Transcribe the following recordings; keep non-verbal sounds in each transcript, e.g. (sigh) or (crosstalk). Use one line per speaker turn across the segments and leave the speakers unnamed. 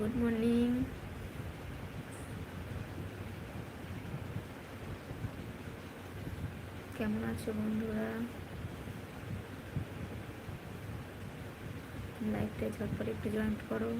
Good morning কেমন আছো বন্ধুরা? লাইভটা ঝটপট একটু জয়েন্ট করো।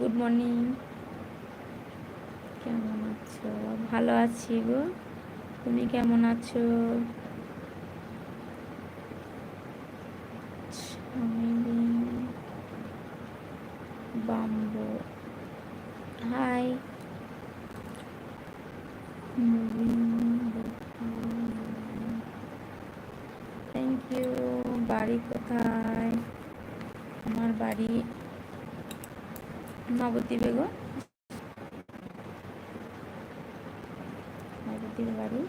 গুড মর্নিং কেমন আছো? ভালো আছি গো। তুমি কেমন আছো? বাম্বো। হাই থ্যাংক ইউ বাড়ি কোথায়? আমার বাড়ি নবদ্বীপে গো নবদ্বীপ বাড়ি।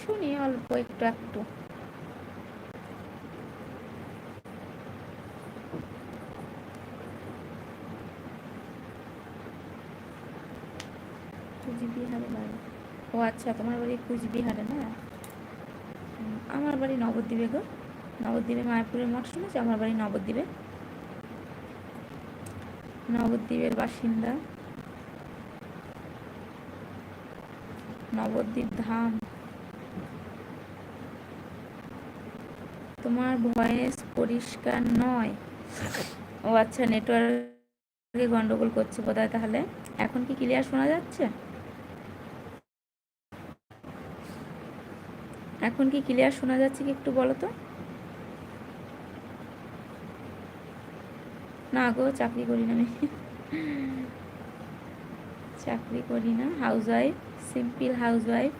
শুনি অল্প একটু একটু। কুচবিহারে বাড়ি। ও আচ্ছা তোমার বাড়ি কুচবিহারে না? আমার বাড়ি নবদ্বীপে গো নবদ্বীপে মায়াপুরের মঠ শুনেছি, আমার বাড়ি নবদ্বীপে। নবদ্বীপের বাসিন্দা নবদ্বীপ ধাম। তোমার ভয়েস পরিষ্কার নয়। ও আচ্ছা নেটওয়ার্কে গন্ডগোল করছে বোধহয় তাহলে। এখন কি ক্লিয়ার শোনা যাচ্ছে? এখন কি ক্লিয়ার শোনা যাচ্ছে কি একটু বলো তো? না গো, চাকরি করি না আমি। চাকরি করি না। Housewife simple housewife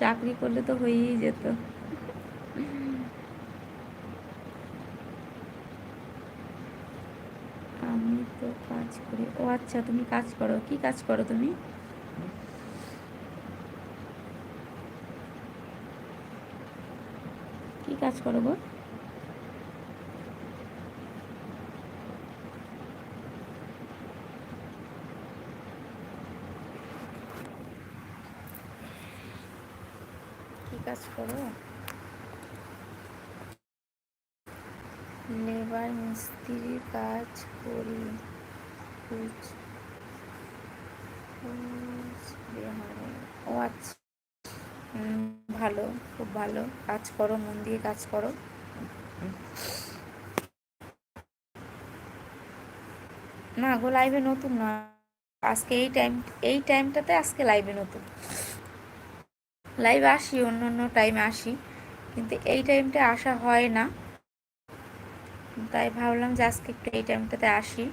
চাকরি করলে তো হয়েই যেত। আমি তো কাজ করি। ও আচ্ছা তুমি কাজ করো। কি কাজ করো তুমি? কাজ করো গো। কি কাজ করো? লেবার মিস্ত্রির কাজ করি। ও আচ্ছা। ভালো, খুব ভালো। কাজ করো, মন দিয়ে কাজ করো। না গো লাইভে নতুন না। আজকে এই টাইম এই টাইমটাতে আজকে লাইভে নতুন। লাইভে আসি, অন্য অন্য টাইমে আসি। কিন্তু এই টাইমটা আসা হয় না। তাই ভাবলাম যে আজকে একটু এই টাইমটাতে আসি।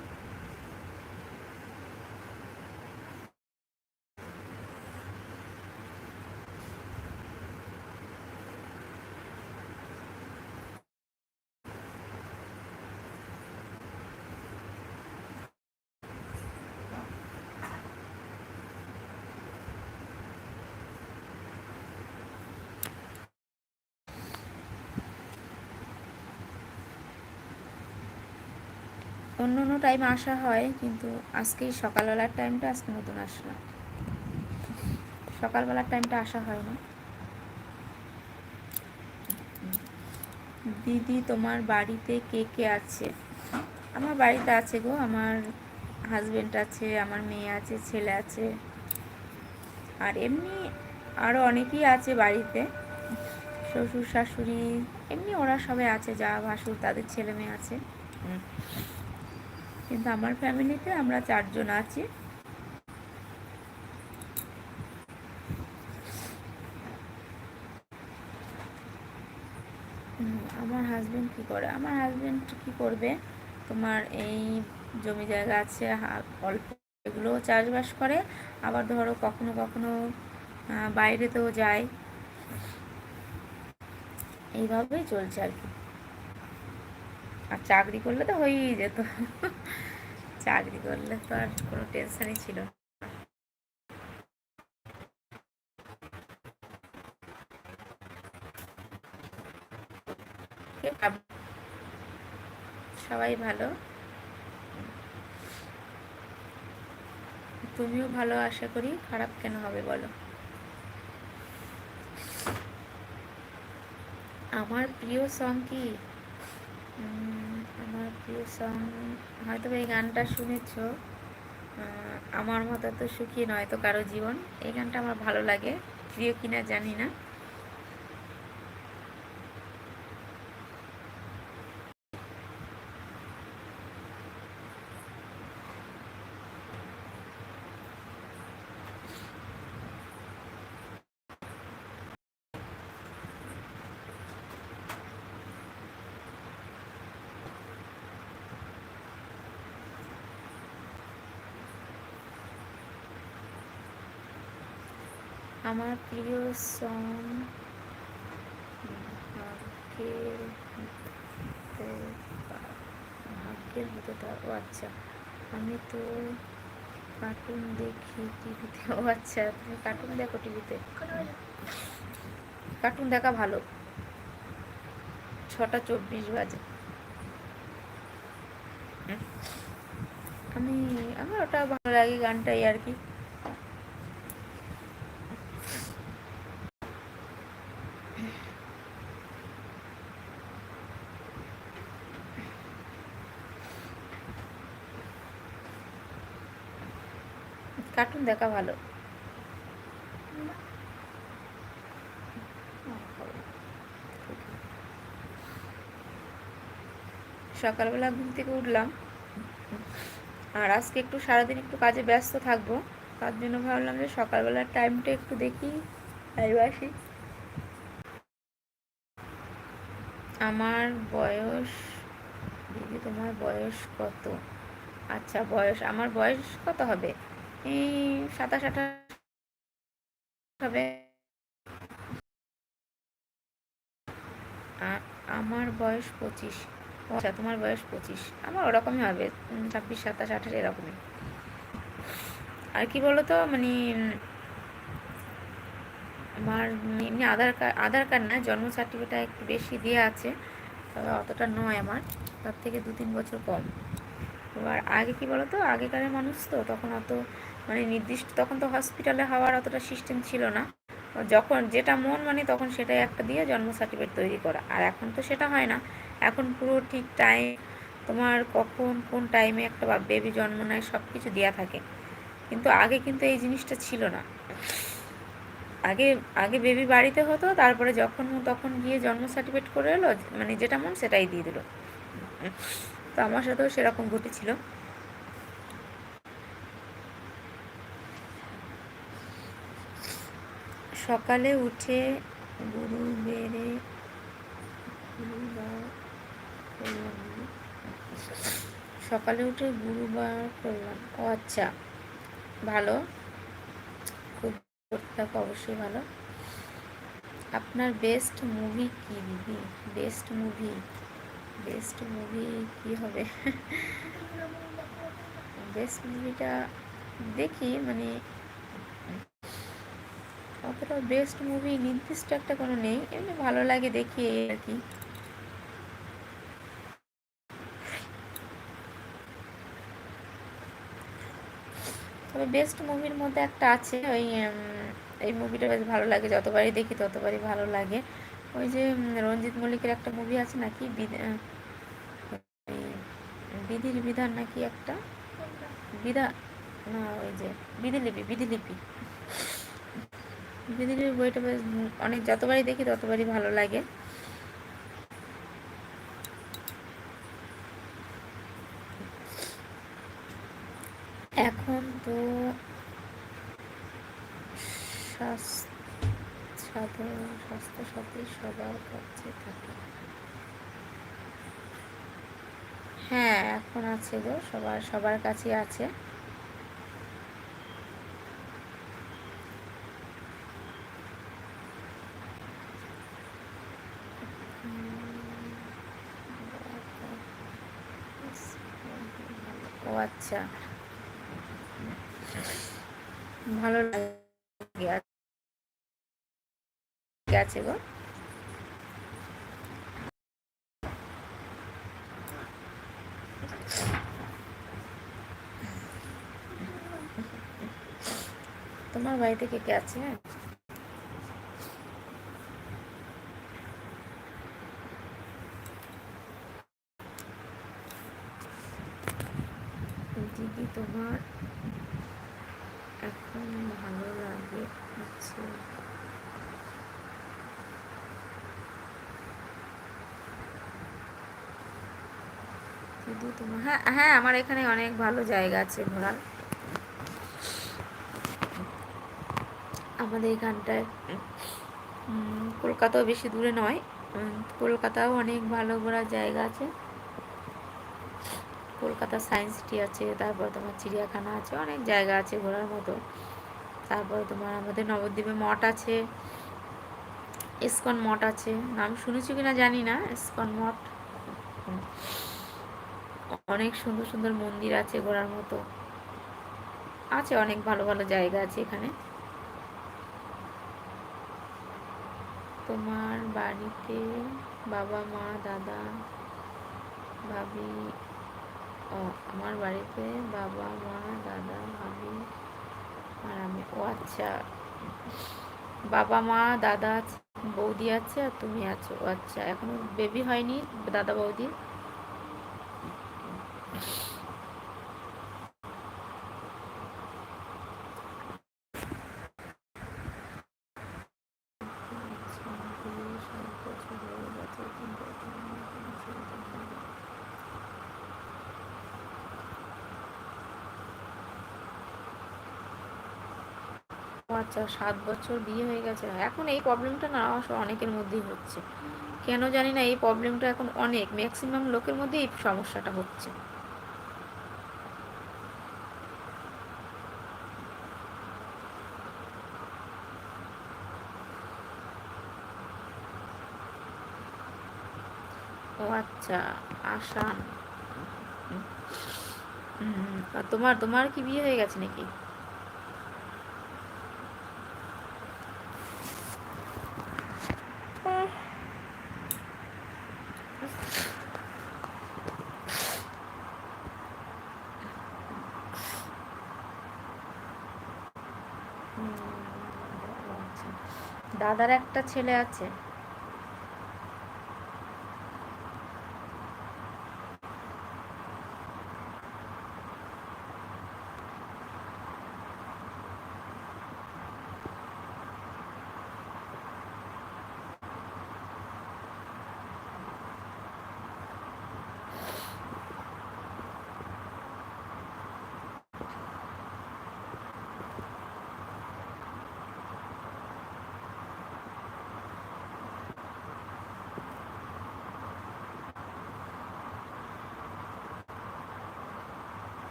অন্য অন্য টাইমে আসা হয়, কিন্তু আজকে সকালবেলার টাইমটা আজকে নতুন আসলাম সকালবেলার টাইমটা আসা হয় না। দিদি, তোমার বাড়িতে কে কে আছে? আমার বাড়িতে আছে গো, আমার হাজবেন্ড আছে, আমার মেয়ে আছে, ছেলে আছে। আর এমনি আরও অনেকেই আছে বাড়িতে। শ্বশুর শাশুড়ি, এমনি ওরা সবাই আছে, যা ভাসুর, তাদের ছেলে মেয়ে আছে। কিন্তু আমার ফ্যামিলিতে আমরা চারজন আছি। আমার হাজবেন্ড কি করে? আমার হাজবেন্ড কি করবে? তোমার এই জমি জায়গা আছে অল্প এগুলো চাষবাস করে। আবার ধরো কখনো কখনো বাইরেতেও যায়। এইভাবেই চলছে আর কি। আর চাকরি করলে তো হয়েই যেত। চাকরি করলে তো আর কোনো টেনশনই ছিল সবাই ভালো? তুমিও ভালো, আশা করি। খারাপ কেন হবে বলো? আমার প্রিয় সং কি? সং হয়তো এই গানটা শুনেছ। আমার মতো তো সুখী নয় তো কারও জীবন। এই গানটা আমার ভালো লাগে, প্রিয় কিনা জানি না। আমার প্রিয় সং ভাগ্যের ভাগ্যের হতে ও আচ্ছা। আমি তো কার্টুন দেখি টিভিতে ও আচ্ছা তুমি কার্টুন দেখো টিভিতে কার্টুন দেখা ভালো। ছটা চব্বিশ বাজে। আমি, আমার ওটা ভালো লাগে গানটাই আর কি। কার্টুন দেখা ভালো। সকালবেলা ঘুম থেকে উঠলাম। আর আজকে একটু সারাদিন একটু কাজে ব্যস্ত থাকব। তার জন্য ভাবলাম যে সকালবেলার টাইমটা একটু দেখি লাইভ আসি। আমার বয়স দিদি তোমার বয়স কত? আচ্ছা বয়স, আমার বয়স কত হবে? এই হবে। আমার বয়স পঁচিশ। আচ্ছা তোমার বয়স পঁচিশ। আমার ওরকমই হবে। ছাব্বিশ, সাতাশ, আঠাশ এরকমই। আর কি বলতো মানে আমার এমনি আধার কার্ড আধার কার্ড না, জন্ম সার্টিফিকেটটা একটু বেশি দেওয়া আছে। তবে অতটা নয় আমার। তার থেকে দু তিন বছর কম। এবার আগে কি বলতো আগেকারের মানুষ তো তখন অত মানে নির্দিষ্ট তখন তো হসপিটালে হওয়ার অতটা সিস্টেম ছিল না। যখন যেটা মন মানে তখন সেটাই একটা দিয়ে জন্ম সার্টিফিকেট তৈরি করা। আর এখন তো সেটা হয় না। এখন পুরো ঠিক টাইম তোমার কখন, কোন টাইমে একটা বেবি জন্ম নেয় সব কিছু দেওয়া থাকে। কিন্তু আগে কিন্তু এই জিনিসটা ছিল না। আগে আগে বেবি বাড়িতে হতো, তারপরে যখন, তখন গিয়ে জন্ম সার্টিফিকেট করে এলো মানে যেটা মন সেটাই দিয়ে দিল। তো আমার সাথেও সেরকম ঘটেছিল। সকালে উঠে গুরু বেড়ে সকালে উঠে গুরুবার করলাম ও আচ্ছা ভালো? খুব থাকো অবশ্যই ভালো। আপনার বেস্ট মুভি কি দিদি? বেস্ট মুভি বেস্ট মুভি কি হবে? (laughs) বেস্ট মুভিটা দেখি মানে অতটা বেস্ট মুভি নির্দিষ্ট একটা কোনো নেই, এমনি ভালো লাগে দেখি আর কি। তবে বেস্ট মুভির মধ্যে একটা আছে, ওই এই মুভিটা বেশ ভালো লাগে, যতবারই দেখি ততবারই ভালো লাগে। ওই যে রঞ্জিত মল্লিকের একটা মুভি আছে নাকি বিধির বিধান নাকি একটা? বিধা, না, ওই যে, বিধিলিপি বিধিলিপি। বিধিলিপি বইটা অনেক যতবারই দেখি ততবারই ভালো লাগে। এখন তো সাধারণ স্বাস্থ্যসাথী সবার কাছে থাকে। হ্যাঁ এখন আছে গো, সবার সবার কাছে আছে ও আচ্ছা। ভালো লাগে গেছে গো? তোমার বাড়িতে কে কে আছে? দিদি তোমার এখন ভালো লাগে আচ্ছা। তোমার হ্যাঁ হ্যাঁ আমার এখানে অনেক ভালো জায়গা আছে ঘোরার। আমাদের এখানটায় কলকাতাও বেশি দূরে নয় কলকাতাও অনেক ভালো ঘোরার জায়গা আছে। কলকাতা সায়েন্স সিটি আছে, তারপর তোমার চিড়িয়াখানা আছে, অনেক জায়গা আছে ঘোরার মতো। তারপরে তোমার আমাদের নবদ্বীপে মঠ আছে, ইস্কন মঠ আছে। নাম শুনেছি কিনা জানি না, ইস্কন মঠ। অনেক সুন্দর সুন্দর মন্দির আছে ঘোরার মতো। আছে অনেক ভালো ভালো জায়গা আছে এখানে। তোমার বাড়িতে বাবা, মা, দাদা, ভাবি আমার বাড়িতে বাবা, মা, দাদা, ভাবি আর আমি। ও আচ্ছা। বাবা, মা, দাদা আছে, বৌদি আছে আর তুমি আছো। আচ্ছা। এখনও বেবি হয়নি, দাদা, বৌদি? আচ্ছা সাত বছর বিয়ে হয়ে গেছে। এখন এই প্রবলেমটা না অনেকের মধ্যেই হচ্ছে। কেন জানি না এই প্রবলেমটা এখন অনেক। ম্যাক্সিমাম লোকের সমস্যাটা হচ্ছে। আচ্ছা তোমার তোমার কি বিয়ে হয়ে গেছে নাকি? দাদার একটা ছেলে আছে।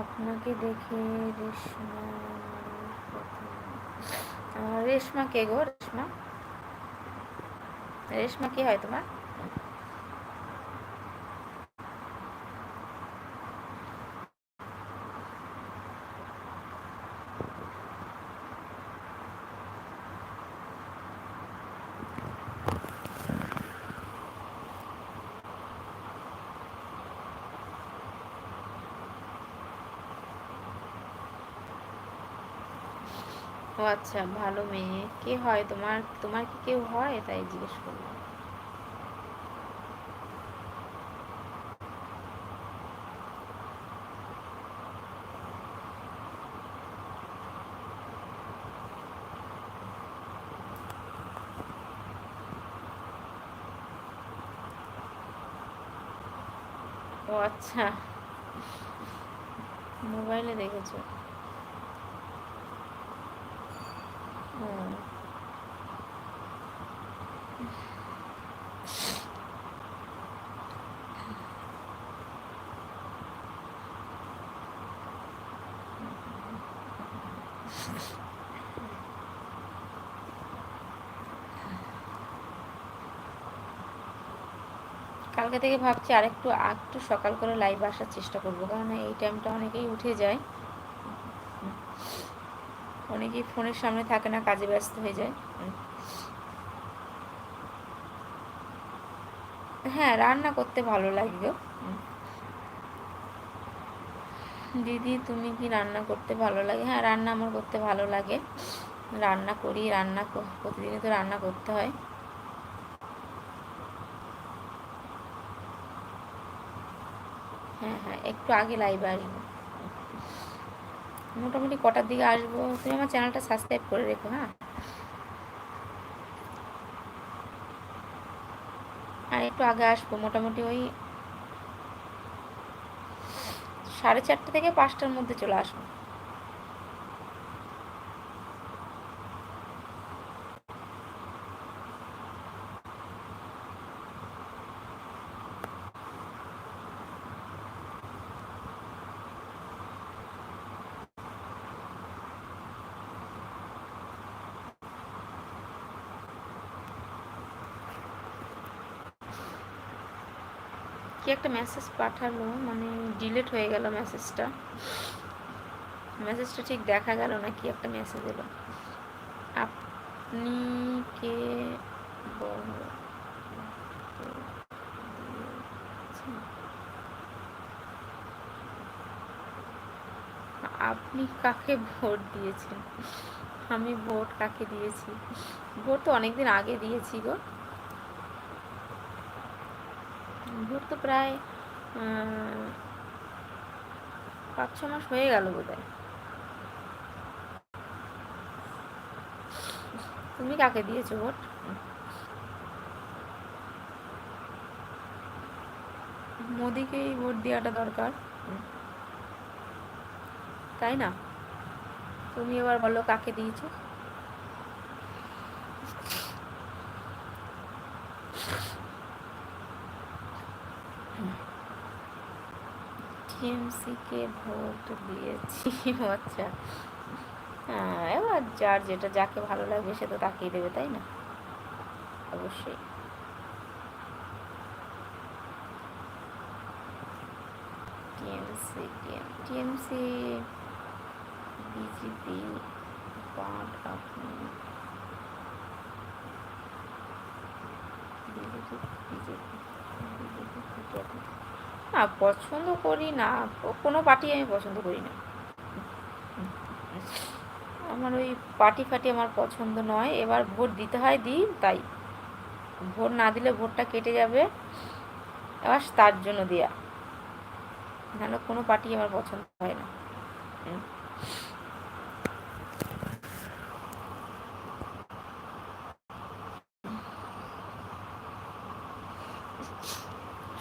আপনাকে দেখে রেশমা রেশমা কে গো? রেশমা? রেশমা কি হয় তোমার? ও আচ্ছা ভালো মেয়ে। কে হয় তোমার তোমার কি কেউ হয়? তাই জিজ্ঞেস করলাম। ও আচ্ছা। মোবাইলে দেখেছ ও কালকে থেকে ভাবছি আরেকটু একটু সকাল করে লাইভ আসার চেষ্টা করব কারণ এই টাইমটা অনেকেই উঠে যায়। অনেকেই ফোনের সামনে থাকে না, কাজে ব্যস্ত হয়ে যায়। হ্যাঁ রান্না করতে ভালো লাগে গো। দিদি, তুমি কি রান্না করতে ভালো লাগে? হ্যাঁ রান্না আমার করতে ভালো লাগে। রান্না করি, রান্না প্রতিদিনই তো রান্না করতে হয়। হ্যাঁ হ্যাঁ একটু আগে লাইভে আসব। মোটামুটি কটার দিকে আসব? তুমি আমার চ্যানেলটা সাবস্ক্রাইব করে রেখো হ্যাঁ? আর একটু আগে আসব, মোটামুটি ওই সাড়ে চারটে থেকে পাঁচটার মধ্যে চলে আসব। কি একটা মেসেজ পাঠালো? মানে ডিলিট হয়ে গেল মেসেজটা মেসেজটা ঠিক দেখা গেল না, কি একটা মেসেজ এলো? আপনি কে? আপনি কাকে ভোট দিয়েছেন? আমি ভোট কাকে দিয়েছি? ভোট তো অনেকদিন আগে দিয়েছি গো। তো প্রায় পাঁচ ছ মাস হয়ে গেল বোধ তুমি কাকে দিয়েছ ভোট? মোদিকেই ভোট দেওয়াটা দরকার। তাই না? তুমি এবার বলো কাকে দিয়েছ? টিএমসি কে ভোট দিয়েছি আচ্ছা হ্যাঁ এবার যার যেটা যাকে ভালো লাগবে সে তো তাকেই দেবে তাই না অবশ্যই টিএমসি টিএমসি বিজেপি পার্ট আপনি বিজেপি বিজেপি বিজেপি না, পছন্দ করি না, কোনো পার্টি আমি পছন্দ করি না। আমার ওই পার্টি ফাটি আমার পছন্দ নয়, এবার ভোট দিতে হয়, দিই, তাই। ভোট না দিলে ভোটটা কেটে যাবে, এবার তার জন্য দেয়া। নাহলে কোনো পার্টি আমার পছন্দ হয় না।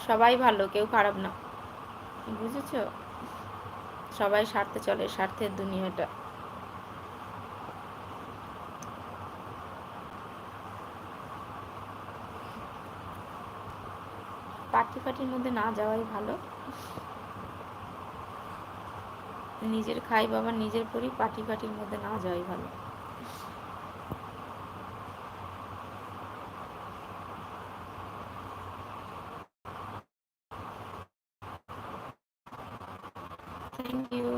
সবাই ভালো, কেউ খারাপ না। বুঝেছ? সবাই স্বার্থে চলে, স্বার্থের দুনিয়াটা। পার্টি ফাটির মধ্যে না যাওয়াই ভালো। নিজের খাই বাবা নিজের করি পার্টি ফাটির মধ্যে না যাওয়াই ভালো থ্যাংক ইউ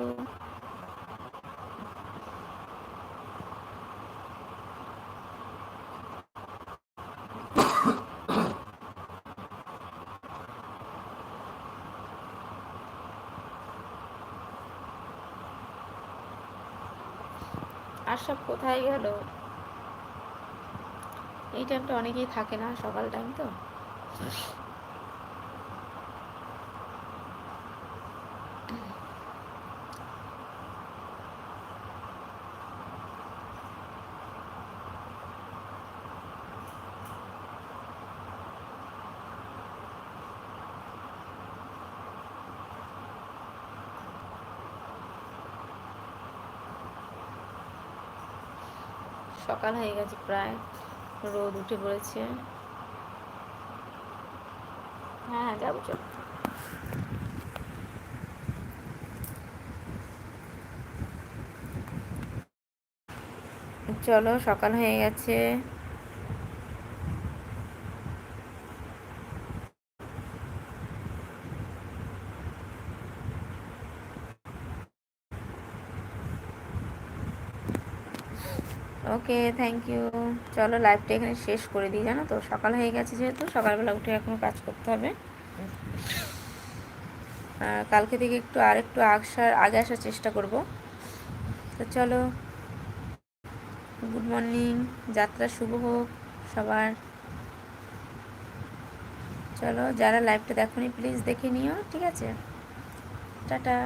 আর সব কোথায় গেল? এই টাইমটা অনেকেই থাকে না সকাল টাইম তো। সকাল হয়ে গেছে প্রায়। রোদ উঠে পড়েছে। হ্যাঁ হ্যাঁ যাব, চল। চলো, সকাল হয়ে গেছে। ওকে থ্যাংক ইউ চলো লাইভটা এখানে শেষ করে দিই, জানো তো? সকাল হয়ে গেছে যেহেতু, সকালবেলা উঠে এখনও কাজ করতে হবে। আর কালকে থেকে একটু আর একটু আসার, আগে আসার চেষ্টা করব। তো চলো গুড মর্নিং যাত্রা শুভ হোক সবার। চলো, যারা লাইভটা দেখোনি প্লিজ দেখে নিও, ঠিক আছে? টাটা।